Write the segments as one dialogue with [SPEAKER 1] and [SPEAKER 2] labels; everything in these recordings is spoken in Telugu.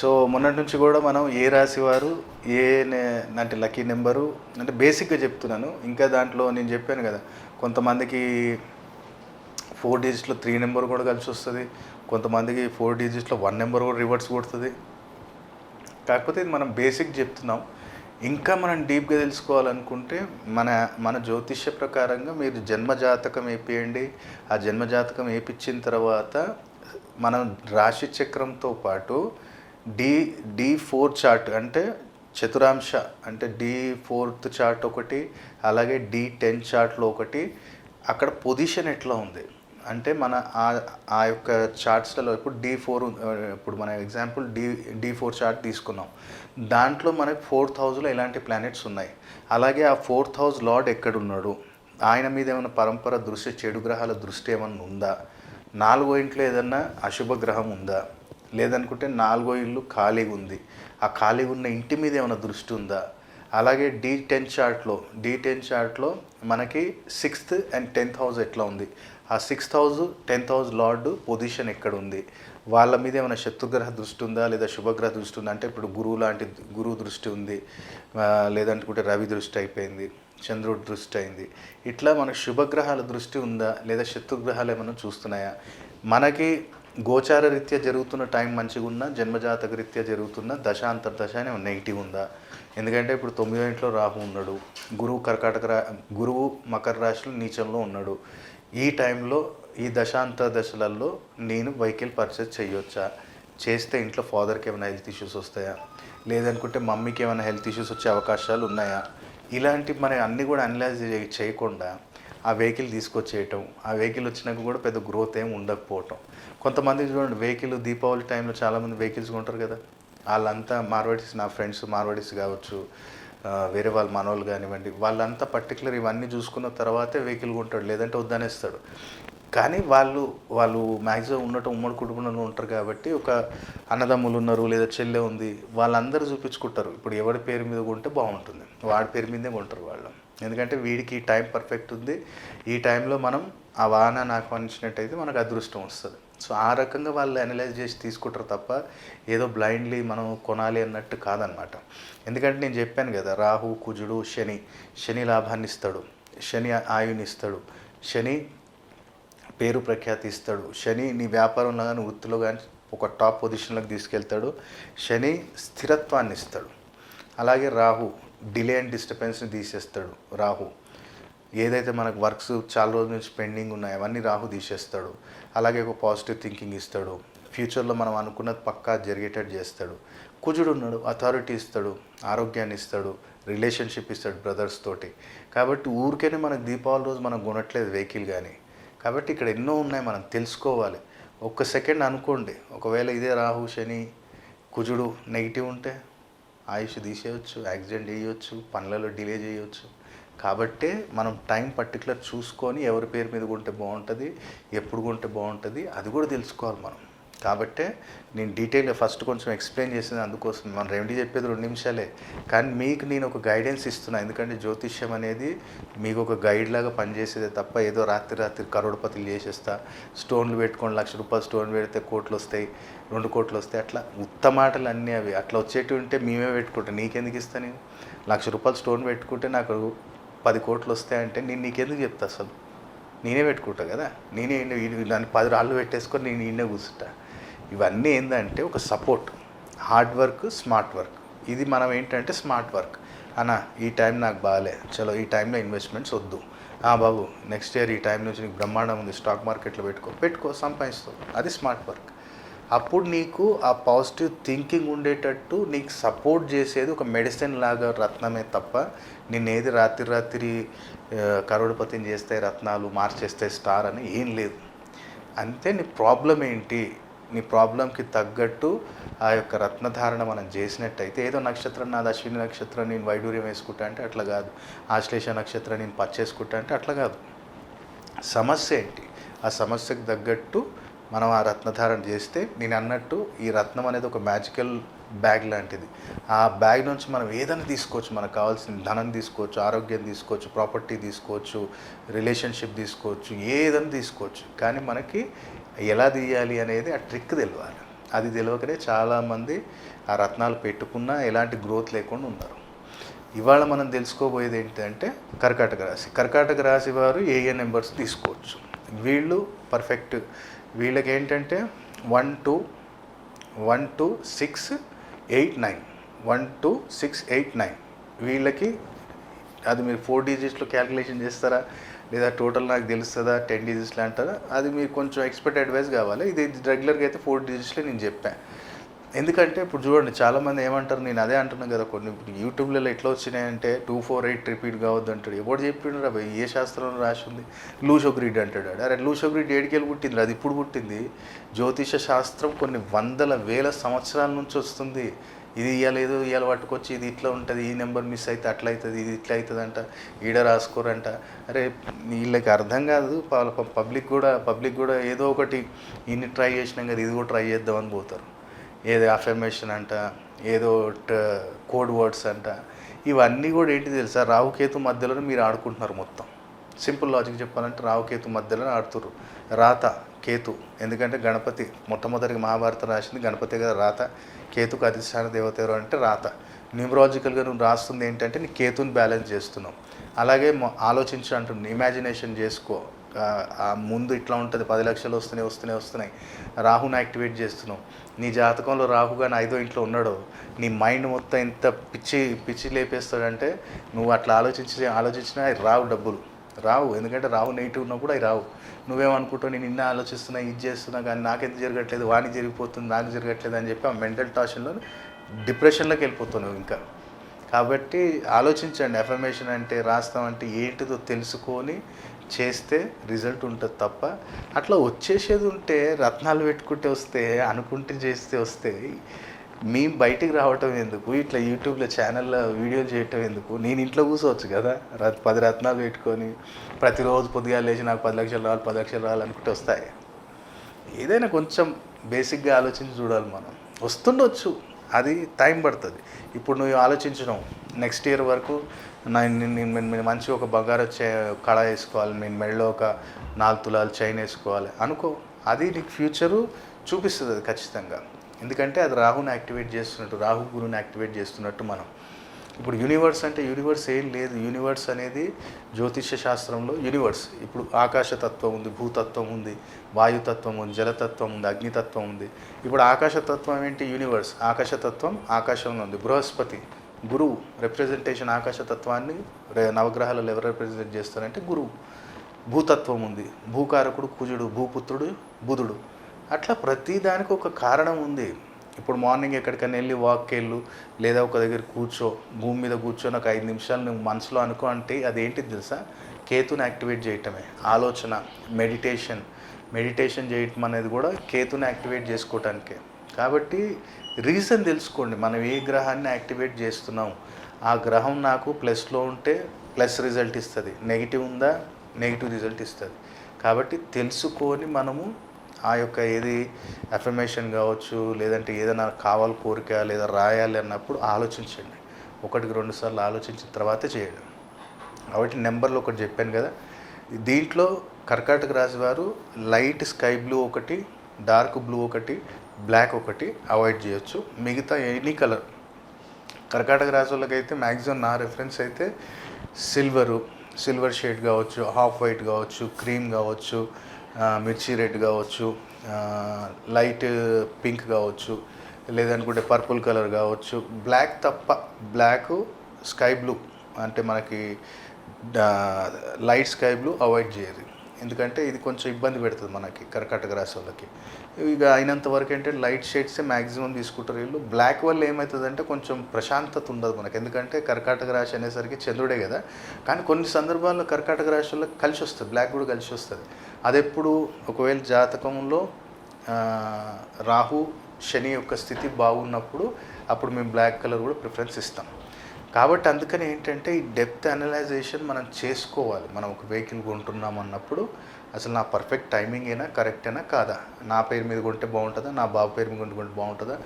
[SPEAKER 1] సో మొన్నటి నుంచి కూడా మనం ఏ రాశి వారు ఏ అంటే లక్కీ నెంబరు అంటే బేసిక్గా చెప్తున్నాను. ఇంకా దాంట్లో నేను చెప్పాను కదా కొంతమందికి ఫోర్ డిజిట్లో త్రీ నెంబర్ కూడా కలిసి వస్తుంది కొంతమందికి ఫోర్ డిజిట్స్లో వన్ నెంబర్ కూడా రివర్స్ కొడుతుంది. కాకపోతే ఇది మనం బేసిక్ చెప్తున్నాం. ఇంకా మనం డీప్గా తెలుసుకోవాలనుకుంటే మన మన జ్యోతిష్య ప్రకారంగా మీరు జన్మజాతకం వేపియండి. ఆ జన్మజాతకం వేపించిన తర్వాత మనం రాశి చక్రంతో పాటు డి డి ఫోర్ చార్ట్ అంటే చతురాంశ అంటే డి ఫోర్త్ చార్ట్ ఒకటి అలాగే డి టెన్ చార్ట్లో ఒకటి అక్కడ పొజిషన్ ఎట్లా ఉంది? అంటే మన ఆ ఆ యొక్క చార్ట్స్లలో ఇప్పుడు డి ఫోర్ ఇప్పుడు మన example D D four chart తీసుకున్నాం. దాంట్లో మనకి ఫోర్త్ హౌస్లో ఎలాంటి ప్లానెట్స్ ఉన్నాయి. అలాగే ఆ ఫోర్త్ హౌస్ లార్డ్ ఎక్కడున్నాడు? ఆయన మీద ఏమైనా పరంపర దృష్టి చెడు గ్రహాల దృష్టి ఏమైనా ఉందా? నాలుగో ఇంట్లో ఏదన్నా అశుభ గ్రహం ఉందా? లేదనుకుంటే నాలుగో ఇల్లు ఖాళీగా ఉంది. ఆ ఖాళీగా ఉన్న ఇంటి మీద ఏమైనా దృష్టి ఉందా? అలాగే డి టెన్ చార్ట్లో డి టెన్ చార్ట్లో మనకి సిక్స్త్ అండ్ టెన్త్ హౌస్ ఎట్లా ఉంది? ఆ sixth house tenth house lord position ఎక్కడ ఉంది? వాళ్ళ మీద ఏమైనా శత్రుగ్రహ దృష్టి ఉందా? లేదా శుభగ్రహ దృష్టి ఉందా? అంటే ఇప్పుడు గురువు లాంటి గురువు దృష్టి ఉంది. లేదంటే లేదనుకుంటే రవి దృష్టి అయిపోయింది చంద్రుడి దృష్టి అయింది. ఇట్లా మనకు శుభగ్రహాల దృష్టి ఉందా? లేదా శత్రుగ్రహాలు ఏమైనా చూస్తున్నాయా? మనకి గోచార రీత్యా జరుగుతున్న టైం మంచిగా ఉన్నా జన్మజాతక రీత్యా జరుగుతున్న దశ అంతర్దశ అనే నెగిటివ్ ఉందా ఎందుకంటే ఇప్పుడు తొమ్మిదో ఇంట్లో రాహు ఉన్నాడు గురువు కర్కాటక రా గురువు మకర రాశిలో నీచంలో ఉన్నాడు. ఈ టైంలో ఈ దశాంతర దశలలో నేను వెహికల్ పర్చేస్ చేయొచ్చా చేస్తే ఇంట్లో ఫాదర్కి ఏమైనా హెల్త్ ఇష్యూస్ వస్తాయా? లేదనుకుంటే మమ్మీకి ఏమైనా హెల్త్ ఇష్యూస్ వచ్చే అవకాశాలు ఉన్నాయా ఇలాంటి మన అన్నీ కూడా అనలైజ్ చేయకుండా ఆ వెహికల్ తీసుకొచ్చేయటం ఆ వెహికల్ వచ్చినాక కూడా పెద్ద గ్రోత్ ఏం ఉండకపోవటం. కొంతమంది చూడండి వెహికల్ దీపావళి టైంలో చాలామంది వెహికల్స్ కొంటారు కదా. వాళ్ళంతా మార్వాడీస్ నా ఫ్రెండ్స్ మార్వాడీస్ కావచ్చు వేరే వాళ్ళ మనవాళ్ళు కానివ్వండి వాళ్ళంతా పర్టికులర్ ఇవన్నీ చూసుకున్న తర్వాతే వెహికల్ కొంటాడు లేదంటే వద్దనేస్తాడు. కానీ వాళ్ళు వాళ్ళు మ్యాక్సిమం ఉండటం ఉమ్మడి కుటుంబంలో ఉంటారు కాబట్టి ఒక అన్నదమ్ములు ఉన్నారు లేదా చెల్లె ఉంది వాళ్ళందరూ చూపించుకుంటారు. ఇప్పుడు ఎవరి పేరు మీద కొంటే బాగుంటుంది. వాడి పేరు మీదే కొంటారు వాళ్ళు. ఎందుకంటే వీడికి ఈ టైం పర్ఫెక్ట్ ఉంది. ఈ టైంలో మనం ఆ వాహనాన్ని ఆహ్వానించినట్టయితే మనకు అదృష్టం వస్తుంది. సో ఆ రకంగా వాళ్ళు అనలైజ్ చేసి తీసుకుంటారు తప్ప ఏదో బ్లైండ్లీ మనం కొనాలి అన్నట్టు కాదనమాట. ఎందుకంటే నేను చెప్పాను కదా రాహు కుజుడు శని. శని లాభాన్ని ఇస్తాడు. శని ఆయుని ఇస్తాడు. శని పేరు ప్రఖ్యాతి ఇస్తాడు. శని నీ వ్యాపారంలో కానీ వృత్తిలో కానీ ఒక టాప్ పొజిషన్లోకి తీసుకెళ్తాడు. శని స్థిరత్వాన్ని ఇస్తాడు. అలాగే రాహు డిలే అండ్ డిస్టర్బెన్స్ని తీసేస్తాడు రాహు. ఏదైతే మనకు వర్క్స్ చాలా రోజుల నుంచి పెండింగ్ ఉన్నాయో అవన్నీ రాహు తీసేస్తాడు. అలాగే ఒక పాజిటివ్ థింకింగ్ ఇస్తాడు. ఫ్యూచర్లో మనం అనుకున్నది పక్కా జరిగేటట్టు చేస్తాడు. కుజుడు ఉన్నాడు అథారిటీ ఇస్తాడు ఆరోగ్యాన్ని ఇస్తాడు రిలేషన్షిప్ ఇస్తాడు బ్రదర్స్ తోటి. కాబట్టి ఊరికేనే మనకు దీపావళి రోజు మనం కొనట్లేదు వెహికల్ కానీ కాబట్టి ఇక్కడ ఎన్నో ఉన్నాయి మనం తెలుసుకోవాలి. ఒక్క సెకండ్ అనుకోండి ఒకవేళ ఇదే రాహు శని కుజుడు నెగిటివ్ ఉంటే ఆయుష్ తీసేయచ్చు యాక్సిడెంట్ చేయొచ్చు పనులలో డిలే చేయొచ్చు. కాబట్టే మనం టైం పర్టికులర్ చూసుకొని ఎవరి పేరు మీద కొంటే బాగుంటుంది ఎప్పుడు కొంటే బాగుంటుంది అది కూడా తెలుసుకోవాలి మనం. కాబట్టే నేను డీటెయిల్గా ఫస్ట్ కొంచెం ఎక్స్ప్లెయిన్ చేసింది అందుకోసం. మనం రెమెడీ చెప్పేది రెండు నిమిషాలే. కానీ మీకు నేను ఒక గైడెన్స్ ఇస్తున్నా. ఎందుకంటే జ్యోతిష్యం అనేది మీకు ఒక గైడ్ లాగా పనిచేసేదే తప్ప ఏదో రాత్రి రాత్రి కరోడపతులు చేసేస్తా స్టోన్లు పెట్టుకొని లక్ష రూపాయలు స్టోన్ పెడితే కోట్లు వస్తాయి రెండు కోట్లు వస్తాయి అట్లా ఉత్తమాటలు అన్నీ అవి. అట్లా వచ్చేటివి ఉంటే మేమే పెట్టుకుంటాం. నీకెందుకు ఇస్తాను నేను? లక్ష రూపాయలు స్టోన్ పెట్టుకుంటే నాకు పది కోట్లు వస్తాయంటే నేను నీకెందుకు చెప్తా అసలు? నేనే పెట్టుకుంటా కదా? నేనే దాన్ని పది రాళ్ళు పెట్టేసుకొని నేను ఈయనే కూర్చుంటా. ఇవన్నీ ఏంటంటే ఒక support hard work smart work ఇది మనం ఏంటంటే స్మార్ట్ వర్క్ అన్న ఈ టైం నాకు బాగాలే చలో ఈ టైంలో ఇన్వెస్ట్మెంట్స్ వద్దు. ఆ బాబు నెక్స్ట్ ఇయర్ ఈ టైం నుంచి నీకు బ్రహ్మాండం ఉంది. స్టాక్ మార్కెట్లో పెట్టుకో. పెట్టుకో సంపాదిస్తావు. అది స్మార్ట్ వర్క్ అప్పుడు నీకు ఆ పాజిటివ్ థింకింగ్ ఉండేటట్టు నీకు సపోర్ట్ చేసేది ఒక మెడిసిన్ లాగా రత్నమే తప్ప నిన్నేది రాత్రి రాత్రి కరోడపతిని చేస్తే రత్నాలు మార్చేస్తే స్టార్ అని ఏం లేదు. అంతే నీ ప్రాబ్లం ఏంటి? నీ ప్రాబ్లంకి తగ్గట్టు ఆ యొక్క రత్నధారణ మనం చేసినట్టయితే ఏదో నక్షత్రం నాది అశ్విని నక్షత్రం నేను వైడూర్యం వేసుకుంటా అంటే అట్లా కాదు. ఆశ్లేష నక్షత్రం నేను పచ్చేసుకుంటా అంటే అట్లా కాదు. సమస్య ఏంటి? ఆ సమస్యకు తగ్గట్టు మనం ఆ రత్నధారణ చేస్తే నేను అన్నట్టు ఈ రత్నం అనేది ఒక మ్యాజికల్ బ్యాగ్ లాంటిది. ఆ బ్యాగ్ నుంచి మనం ఏదైనా తీసుకోవచ్చు. మనకు కావాల్సిన ధనం తీసుకోవచ్చు ఆరోగ్యం తీసుకోవచ్చు ప్రాపర్టీ తీసుకోవచ్చు రిలేషన్షిప్ తీసుకోవచ్చు ఏదైనా తీసుకోవచ్చు. కానీ మనకి ఎలా తీయాలి అనేది ఆ ట్రిక్ తెలియాలి అది తెలియకనే చాలామంది ఆ రత్నాలు పెట్టుకున్నా ఎలాంటి గ్రోత్ లేకుండా ఉన్నారు. ఇవాళ మనం తెలుసుకోబోయేది ఏంటంటే కర్కాటక రాశి. కర్కాటక రాశి వారు ఏ ఏ నెంబర్స్ తీసుకోవచ్చు. వీళ్ళు పర్ఫెక్ట్. వీళ్ళకి ఏంటంటే one two one two six eight nine. One two six eight nine. వీళ్ళకి అది మీరు ఫోర్ డిజిట్స్లో క్యాలిక్యులేషన్ చేస్తారా? లేదా టోటల్ నాకు తెలుస్తుందా టెన్ డిజిట్స్లో అంటారా? అది మీరు కొంచెం ఎక్స్పర్ట్ అడ్వైస్ కావాలి. ఇది రెగ్యులర్గా అయితే ఫోర్ డిజిట్స్లో నేను చెప్పాను ఎందుకంటే ఇప్పుడు చూడండి చాలామంది ఏమంటారు నేను అదే అంటున్నాను కదా కొన్ని యూట్యూబ్లలో ఎట్లా వచ్చినాయంటే టూ ఫోర్ ఎయిట్ రిపీట్ కావద్దు అంటాడు. ఎవడు చెప్పిండు రా ఏ శాస్త్రంలో రాసి ఉంది? లూషోగ్రీడ్ అంటాడు అరే లూషోగ్రీడ్ ఏడికెళ్ళి పుట్టింది? అది ఇప్పుడు పుట్టింది. జ్యోతిష శాస్త్రం కొన్ని వందల వేల సంవత్సరాల నుంచి వస్తుంది. ఇది ఇవ్వలేదు ఇవాళ పట్టుకొచ్చి ఇది ఇట్లా ఉంటుంది ఈ నెంబర్ మిస్ అయితే అట్లా అవుతుంది ఇది ఇట్లా అవుతుంది అంట ఈడ రాసుకోరంట. అరే వీళ్ళకి అర్థం కాదు పబ్లిక్ కూడా పబ్లిక్ కూడా ఏదో ఒకటి ఇన్ని ట్రై చేసినాం కదా ఇది కూడా ట్రై చేద్దామని పోతారు. ఏదో అఫర్మేషన్ అంట ఏదో కోడ్ వర్డ్స్ అంట. ఇవన్నీ కూడా ఏంటి తెలుసా రావుకేతు మధ్యలోనే మీరు ఆడుకుంటున్నారు మొత్తం. సింపుల్ లాజిక్ చెప్పాలంటే రావుకేతు మధ్యలోనే ఆడుతురు రాత కేతు ఎందుకంటే గణపతి మొట్టమొదటిగా మహాభారతం రాసింది గణపతి కదా రాత. కేతుకు అధిష్టాన దేవత ఎవరు అంటే రాత. న్యూమరాజికల్గా నువ్వు రాస్తుంది ఏంటంటే నీ కేతుని బ్యాలెన్స్ చేస్తున్నావు. అలాగే ఆలోచించు అంటుంది ఇమాజినేషన్ చేసుకో. ముందు ఇట్లా ఉంటుంది. పది లక్షలు వస్తున్నాయి వస్తున్నాయి వస్తున్నాయి. రాహుని యాక్టివేట్ చేస్తున్నావు. నీ జాతకంలో రాహు కానీ ఐదో ఇంట్లో ఉన్నాడో. నీ మైండ్ మొత్తం ఎంత పిచ్చి పిచ్చి లేపేస్తాడంటే నువ్వు అట్లా ఆలోచించి ఆలోచించినా రావు డబ్బులు. రావు. ఎందుకంటే రావు నెగిటివ్ ఉన్నప్పుడు అవి రావు. నువ్వేమనుకుంటావు? నేను నిన్న ఆలోచిస్తున్నా ఇది చేస్తున్నా కానీ నాకెంత జరగట్లేదు వానికి జరిగిపోతుంది నాకు జరగట్లేదు అని చెప్పి ఆ మెంటల్ టాషన్లో డిప్రెషన్లోకి వెళ్ళిపోతున్నావు ఇంకా. కాబట్టి ఆలోచించండి అఫర్మేషన్ అంటే రాస్తాం అంటే ఏంటిదో తెలుసుకొని చేస్తే రిజల్ట్ ఉంటుంది తప్ప అట్లా వచ్చేసేది ఉంటే రత్నాలు పెట్టుకుంటే వస్తే అనుకుంటే చేస్తే వస్తే మేము బయటికి రావటం ఎందుకు? ఇట్లా యూట్యూబ్లో ఛానల్లో వీడియోలు చేయటం ఎందుకు? నేను ఇంట్లో కూర్చోవచ్చు కదా? రత్ పది రత్నాలు పెట్టుకొని ప్రతిరోజు పొద్దుగా లేచి నాకు పది లక్షలు రావాలి పది లక్షలు రావాలి అనుకుంటే వస్తాయి? ఏదైనా కొంచెం బేసిక్గా ఆలోచించి చూడాలి మనం. వస్తుండొచ్చు. అది టైం పడుతుంది. ఇప్పుడు నువ్వు ఆలోచించడం నెక్స్ట్ ఇయర్ వరకు నేను నేను- మంచిగా ఒక బంగారు చే కళ వేసుకోవాలి నేను మెడలో ఒక నాలుగు తులాలు చైన్ వేసుకోవాలి అనుకో అది నీకు ఫ్యూచరు చూపిస్తుంది అది ఖచ్చితంగా. ఎందుకంటే అది రాహుని యాక్టివేట్ చేస్తున్నట్టు రాహు గురువుని యాక్టివేట్ చేస్తున్నట్టు మనం. ఇప్పుడు యూనివర్స్ అంటే యూనివర్స్ ఏం లేదు. యూనివర్స్ అనేది జ్యోతిష్య శాస్త్రంలో యూనివర్స్. ఇప్పుడు ఆకాశతత్వం ఉంది భూతత్వం ఉంది వాయుతత్వం ఉంది జలతత్వం ఉంది అగ్నితత్వం ఉంది. ఇప్పుడు ఆకాశతత్వం ఏంటి? యూనివర్స్. ఆకాశతత్వం ఆకాశంలో ఉంది. బృహస్పతి గురువు రిప్రజెంటేషన్ ఆకాశతత్వాన్ని నవగ్రహాలలో ఎవరు రిప్రజెంట్ చేస్తారంటే గురువు. భూతత్వం ఉంది. భూకారకుడు కుజుడు భూపుత్రుడు బుధుడు. అట్లా ప్రతి దానికి ఒక కారణం ఉంది. ఇప్పుడు మార్నింగ్ ఎక్కడికైనా వెళ్ళి వాక్కి వెళ్ళు లేదా ఒక దగ్గర కూర్చో భూమి మీద కూర్చో ఒక ఐదు నిమిషాలు నువ్వు మనసులో అనుకో అంటే అదేంటి తెలుసా? కేతుని యాక్టివేట్ చేయటమే. ఆలోచన మెడిటేషన్ మెడిటేషన్ చేయటం అనేది కూడా కేతుని యాక్టివేట్ చేసుకోవటానికే. కాబట్టి రీజన్ తెలుసుకోండి మనం ఏ గ్రహాన్ని యాక్టివేట్ చేస్తున్నాం? ఆ గ్రహం నాకు ప్లస్లో ఉంటే ప్లస్ రిజల్ట్ ఇస్తుంది. నెగిటివ్ ఉందా? నెగిటివ్ రిజల్ట్ ఇస్తుంది. కాబట్టి తెలుసుకొని మనము ఆ యొక్క ఏది అఫర్మేషన్ కావచ్చు లేదంటే ఏదైనా కావాలి కోరిక లేదా రాయాలి అన్నప్పుడు ఆలోచించండి. ఒకటికి రెండు సార్లు ఆలోచించిన తర్వాతే చేయండి. కాబట్టి నెంబర్లు ఒకటి చెప్పాను కదా. దీంట్లో కర్కాటక రాశి వారు లైట్ స్కై బ్లూ ఒకటి డార్క్ బ్లూ ఒకటి బ్లాక్ ఒకటి అవాయిడ్ చేయొచ్చు. మిగతా ఎనీ కలర్. కర్కాటక రాశి వాళ్ళకైతే మ్యాక్సిమం నా రెఫరెన్స్ అయితే సిల్వరు. సిల్వర్ షేడ్ కావచ్చు హాఫ్ వైట్ కావచ్చు క్రీమ్ కావచ్చు మిర్చి రెడ్ కావచ్చు లైట్ పింక్ కావచ్చు లేదనుకుంటే పర్పుల్ కలర్ కావచ్చు బ్లాక్ తప్ప బ్లాక్ స్కై బ్లూ అంటే మనకి లైట్ స్కై బ్లూ అవాయిడ్ చేయాలి ఎందుకంటే ఇది కొంచెం ఇబ్బంది పెడుతుంది మనకి కర్కాటక రాశి వాళ్ళకి. ఇక అయినంత వరకు ఏంటంటే లైట్ షేడ్సే మ్యాక్సిమం తీసుకుంటారు వీళ్ళు. బ్లాక్ వల్ల ఏమవుతుందంటే కొంచెం ప్రశాంతత ఉండదు మనకి. ఎందుకంటే కర్కాటక రాశి అనేసరికి చంద్రుడే కదా. కానీ కొన్ని సందర్భాల్లో కర్కాటక రాశి వాళ్ళకి కలిసి వస్తుంది బ్లాక్ కూడా కలిసి వస్తుంది. అది ఎప్పుడు ఒకవేళ జాతకంలో రాహు శని యొక్క స్థితి బాగున్నప్పుడు అప్పుడు మేము బ్లాక్ కలర్ కూడా ప్రిఫరెన్స్ ఇస్తాం. కాబట్టి అందుకని ఏంటంటే ఈ డెప్త్ అనలైజేషన్ మనం చేసుకోవాలి. మనం ఒక వెహికల్ కొంటున్నాం అన్నప్పుడు అసలు నా పర్ఫెక్ట్ టైమింగ్ అయినా కరెక్ట్ అయినా కాదా? నా పేరు మీద కొంటే బాగుంటుందా? నా బాబు పేరు మీద కొంటే బాగుంటుందా?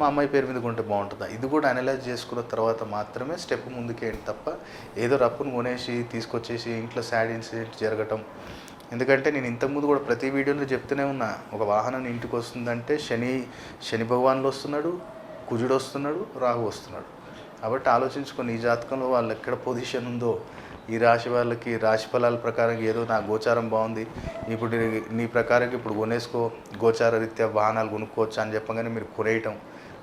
[SPEAKER 1] మా అమ్మాయి పేరు మీద కొంటే బాగుంటుందా? ఇది కూడా అనలైజ్ చేసుకున్న తర్వాత మాత్రమే స్టెప్ ముందుకేంటి తప్ప ఏదో రప్పును కొనేసి తీసుకొచ్చేసి ఇంట్లో సాడ్ ఇన్సిడెంట్ జరగటం ఎందుకంటే నేను ఇంతకుముందు కూడా ప్రతి వీడియోలో చెప్తూనే ఉన్నా ఒక వాహనం ఇంటికి వస్తుందంటే శని శని భగవాన్లు వస్తున్నాడు కుజుడు వస్తున్నాడు రాహు వస్తున్నాడు. కాబట్టి ఆలోచించుకొని ఈ జాతకంలో వాళ్ళు ఎక్కడ పొజిషన్ ఉందో ఈ రాశి వాళ్ళకి రాశి ఫలాల ప్రకారం ఏదో నా గోచారం బాగుంది ఇప్పుడు నీ- ప్రకారం ఇప్పుడు కొనేసుకో గోచార రీత్యా వాహనాలు కొనుక్కోవచ్చు అని చెప్పగానే మీరు కొనేయటం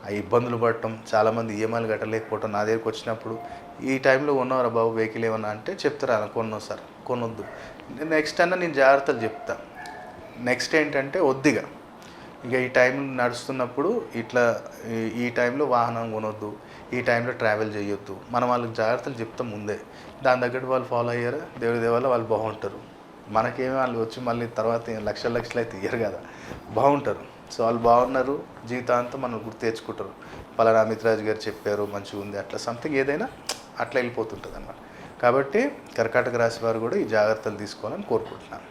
[SPEAKER 1] ఆ ఇబ్బందులు పడటం చాలామంది ఈఎంఐలు కట్టలేకపోవటం నా దగ్గరికి వచ్చినప్పుడు ఈ టైంలో ఉన్నవారా బాబు వెహికల్ ఏమన్నా అంటే చెప్తారా? కొన్నో సార్ కొనొద్దు నెక్స్ట్ అన్న నేను జాగ్రత్తలు చెప్తా. నెక్స్ట్ ఏంటంటే ఒద్దిగా. ఇక ఈ టైం నడుస్తున్నప్పుడు ఇట్లా ఈ- టైంలో వాహనం కొనొద్దు. ఈ టైంలో ట్రావెల్ చేయొద్దు. మనం వాళ్ళకి జాగ్రత్తలు చెప్తాం ముందే. దాని తగ్గట్టు వాళ్ళు ఫాలో అయ్యారు? దేవుడి దేవాల వాళ్ళు బాగుంటారు. మనకేమి వాళ్ళు వచ్చి మళ్ళీ తర్వాత లక్షల లక్షలు అయితే ఇయ్యరు కదా. బాగుంటారు. సో వాళ్ళు బాగున్నారు. జీవితాంతం మనం గుర్తు తెచ్చుకుంటారు. పలానా అమిత్రాజ్ గారు చెప్పారు మంచిగా ఉంది అట్లా. సంథింగ్ ఏదైనా అట్లా వెళ్ళిపోతుంటుంది అన్నమాట కాబట్టి కర్కాటక రాశి వారు కూడా ఈ జాగ్రత్తలు తీసుకోవాలని కోరుకుంటున్నాను.